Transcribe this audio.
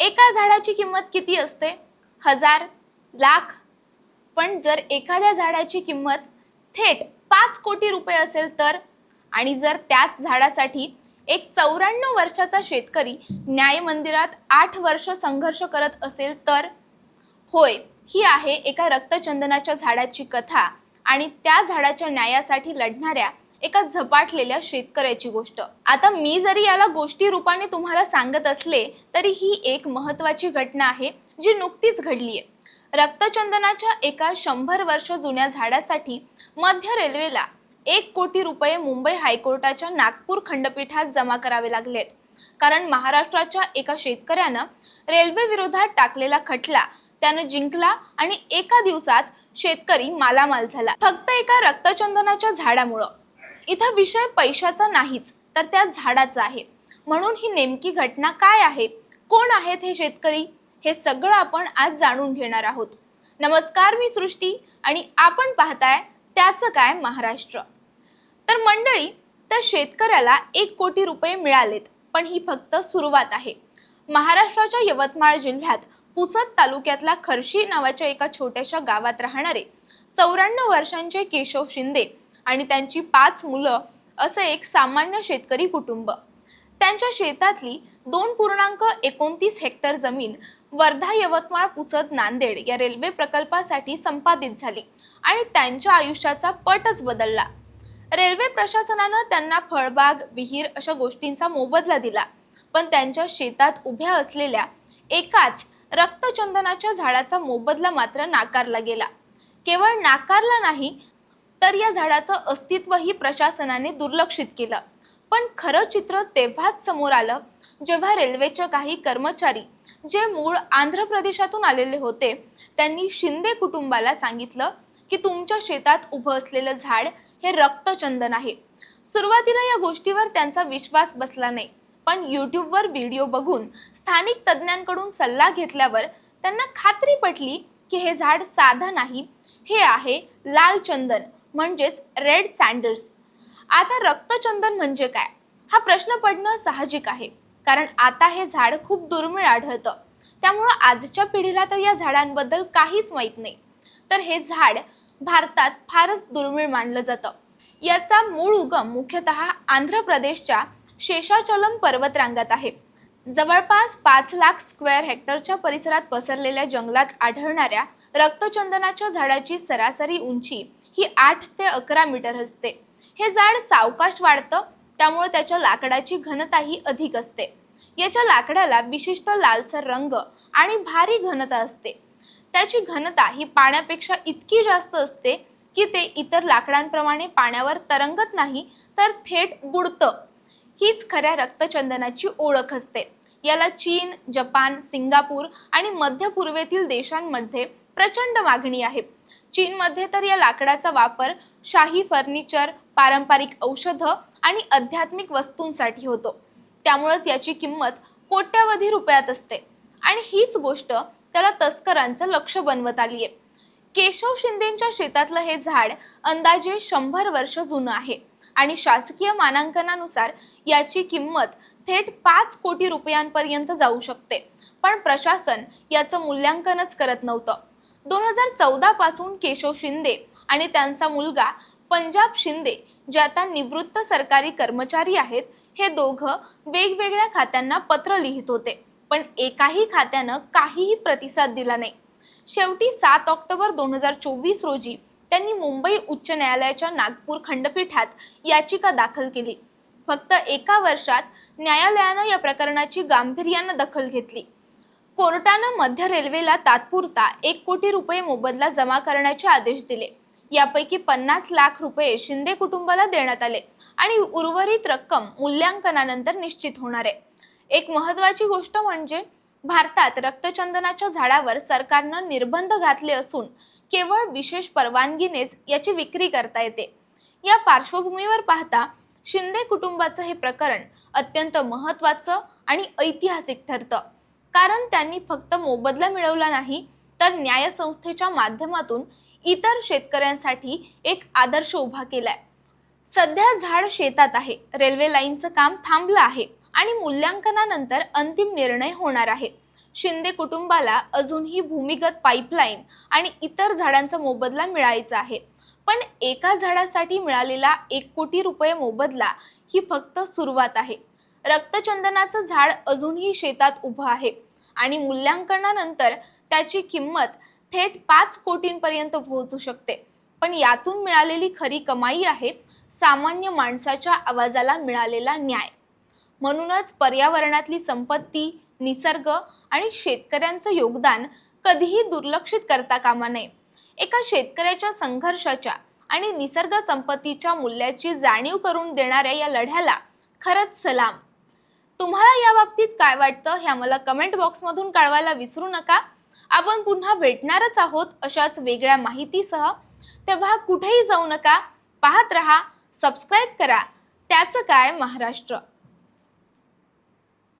एका झाडाची किंमत किती असते? हजार लाख. पण जर एखाद्या झाडाची किंमत थेट पाच कोटी रुपये असेल तर? आणि जर त्याच झाडासाठी एक चौऱ्याण्णव वर्षाचा शेतकरी न्याय मंदिरात आठ वर्ष संघर्ष करत असेल तर? होय ही आहे एका रक्तचंदनाच्या झाडाची कथा. आणि त्या झाडाच्या न्यायासाठी लढणाऱ्या एका झपाटलेल्या शेतकऱ्याची गोष्ट. आता मी जरी याला गोष्टी रूपाने तुम्हाला सांगत असले तरी ही एक महत्वाची घटना आहे जी नुकतीच घडली आहे रक्तचंदनाच्या एका शंभर वर्ष जुन्या झाडासाठी मध्य रेल्वेला एक कोटी रुपये मुंबई हायकोर्टाच्या नागपूर खंडपीठात जमा करावे लागलेत. कारण महाराष्ट्राच्या एका शेतकऱ्यानं रेल्वे विरोधात टाकलेला खटला त्यानं जिंकला आणि एका दिवसात शेतकरी मालामाल झाला. फक्त एका रक्तचंदनाच्या झाडामुळं. इथं विषय पैशाचा नाहीच तर त्या झाडाचा आहे. म्हणून ही नेमकी घटना काय आहे? कोण आहेत हे शेतकरी? हे सगळं आपण आज जाणून घेणार आहोत. नमस्कार मी सृष्टी आणि आपण पाहताय त्याचं काय महाराष्ट्र. तर मंडळी त्या शेतकऱ्याला एक कोटी रुपये मिळालेत पण ही फक्त सुरुवात आहे. महाराष्ट्राच्या यवतमाळ जिल्ह्यात पुसद तालुक्यातला खर्शी नावाच्या एका छोट्याशा गावात राहणारे चौऱ्याण्णव वर्षांचे केशव शिंदे आणि त्यांची पाच मुलं असं एक सामान्य शेतकरी कुटुंब. त्यांच्या शेतातली दोन पूर्णांक एकोणतीस हेक्टर जमीन वर्धा यवतमाळ पुसद नांदेड या रेल्वे प्रकल्पासाठी संपादित झाली आणि त्यांच्या आयुष्याचा पटच बदलला. रेल्वे प्रशासनानं त्यांना फळबाग विहीर अशा गोष्टींचा मोबदला दिला. पण त्यांच्या शेतात उभ्या असलेल्या एकाच रक्तचंदनाच्या झाडाचा मोबदला मात्र नाकारला गेला. केवळ नाकारला नाही तर या झाडाचं अस्तित्वही प्रशासनाने दुर्लक्षित केलं. पण खरं चित्र तेव्हाच समोर आलं जेव्हा रेल्वेचे काही कर्मचारी जे मूळ आंध्र प्रदेशातून आलेले होते त्यांनी शिंदे कुटुंबाला सांगितलं की तुमच्या शेतात उभं असलेलं झाड हे रक्तचंदन आहे. सुरुवातीला या गोष्टीवर त्यांचा विश्वास बसला नाही पण यूट्यूबवर व्हिडिओ बघून स्थानिक तज्ज्ञांकडून सल्ला घेतल्यावर त्यांना खात्री पटली की हे झाड साधं नाही हे आहे लाल चंदन. म्हणजेच रेड सँडर्स आता रक्तचंदन म्हणजे काय? हा प्रश्न पडणं साहजिक आहे. कारण आता हे झाड खूप दुर्मिळ आढळतं. त्यामुळं आजच्या पिढीला तर या झाडांबद्दल काहीच माहीत नाही. तर हे झाड भारतात फारच दुर्मिळ मानलं जातं. याचा मूळ उगम मुख्यतः आंध्र प्रदेशच्या शेषाचलम पर्वतरांगात आहे. जवळपास पाच लाख स्क्वेअर हेक्टरच्या परिसरात पसरलेल्या जंगलात आढळणाऱ्या रक्तचंदनाच्या झाडाची सरासरी उंची ही आठ ते अकरा मीटर असते. हे झाड सावकाश वाढतं त्यामुळे त्याच्या लाकडाची घनताही अधिक असते. याच्या लाकडाला विशिष्ट लालसर रंग आणि भारी घनता असते. त्याची घनता ही पाण्यापेक्षा इतकी जास्त असते की ते इतर लाकडांप्रमाणे पाण्यावर तरंगत नाही तर थेट बुडतं. हीच खऱ्या रक्तचंदनाची ओळख असते. याला चीन जपान सिंगापूर आणि मध्य पूर्वेतील देशांमध्ये प्रचंड मागणी आहे. चीनमध्ये तर या लाकडाचा वापर शाही फर्निचर पारंपरिक औषधं आणि आध्यात्मिक वस्तूंसाठी होतो. त्यामुळेच याची किंमत कोट्यावधी रुपयात असते. आणि हीच गोष्ट त्याला तस्करांचं लक्ष बनवत आली आहे केशव शिंदेच्या शेतातलं हे झाड अंदाजे शंभर वर्ष जुनं आहे. आणि शासकीय मानांकनानुसार याची किंमत थेट पाच कोटी रुपयांपर्यंत जाऊ शकते. पण प्रशासन याचं मूल्यांकनच करत नव्हतं. दोन हजार चौदापासून केशव शिंदे आणि त्यांचा मुलगा पंजाब शिंदे जे आता निवृत्त सरकारी कर्मचारी आहेत हे दोघं वेगवेगळ्या खात्यांना पत्र लिहित होते. पण एकाही खात्यानं काहीही प्रतिसाद दिला नाही. शेवटी सात ऑक्टोबर दोन हजार चोवीस रोजी त्यांनी मुंबई उच्च न्यायालयाच्या नागपूर खंडपीठात याचिका दाखल केली. फक्त एका वर्षात न्यायालयानं या प्रकरणाची गांभीर्यानं दखल घेतली. कोर्टानं मध्य रेल्वेला तात्पुरता एक कोटी रुपये मोबदला जमा करण्याचे आदेश दिले. यापैकी पन्नास लाख रुपये शिंदे कुटुंबाला देण्यात आले आणि उर्वरित रक्कम मूल्यांकनानंतर निश्चित होणार आहे. एक महत्वाची गोष्ट म्हणजे भारतात रक्तचंदनाच्या झाडावर सरकारनं निर्बंध घातले असून केवळ विशेष परवानगीनेच याची विक्री करता येते. या पार्श्वभूमीवर पाहता शिंदे कुटुंबाचं हे प्रकरण अत्यंत महत्वाचं आणि ऐतिहासिक ठरतं. कारण त्यांनी फक्त मोबदला मिळवला नाही तर न्यायसंस्थेच्या माध्यमातून इतर शेतकऱ्यांसाठी एक आदर्श उभा केलाय. सध्या झाड शेतात आहे रेल्वे लाईनचं काम थांबलं आहे. आणि मूल्यांकनानंतर अंतिम निर्णय होणार आहे. शिंदे कुटुंबाला अजूनही भूमिगत पाईपलाईन आणि इतर झाडांचा मोबदला मिळायचा आहे. पण एका झाडासाठी मिळालेला एक कोटी रुपये मोबदला ही फक्त सुरुवात आहे. रक्तचंदनाचं झाड अजूनही शेतात उभं आहे आणि मूल्यांकनानंतर त्याची किंमत थेट पाच कोटींपर्यंत पोहोचू शकते. पण यातून मिळालेली खरी कमाई आहे सामान्य माणसाच्या आवाजाला मिळालेला न्याय. म्हणूनच पर्यावरणातली संपत्ती निसर्ग आणि शेतकऱ्यांचं योगदान कधीही दुर्लक्षित करता कामा नये. एका शेतकऱ्याच्या संघर्षाच्या आणि निसर्ग संपत्तीच्या मूल्याची जाणीव करून देणाऱ्या या लढ्याला खरंच सलाम. तुम्हाला या बाबतीत काय वाटतं हे आम्हाला कमेंट बॉक्समधून कळवायला विसरू नका. आपण पुन्हा भेटणारच आहोत अशाच वेगळ्या माहितीसह. तेव्हा कुठेही जाऊ नका पाहत रहा सबस्क्राईब करा. त्याचं काय महाराष्ट्र?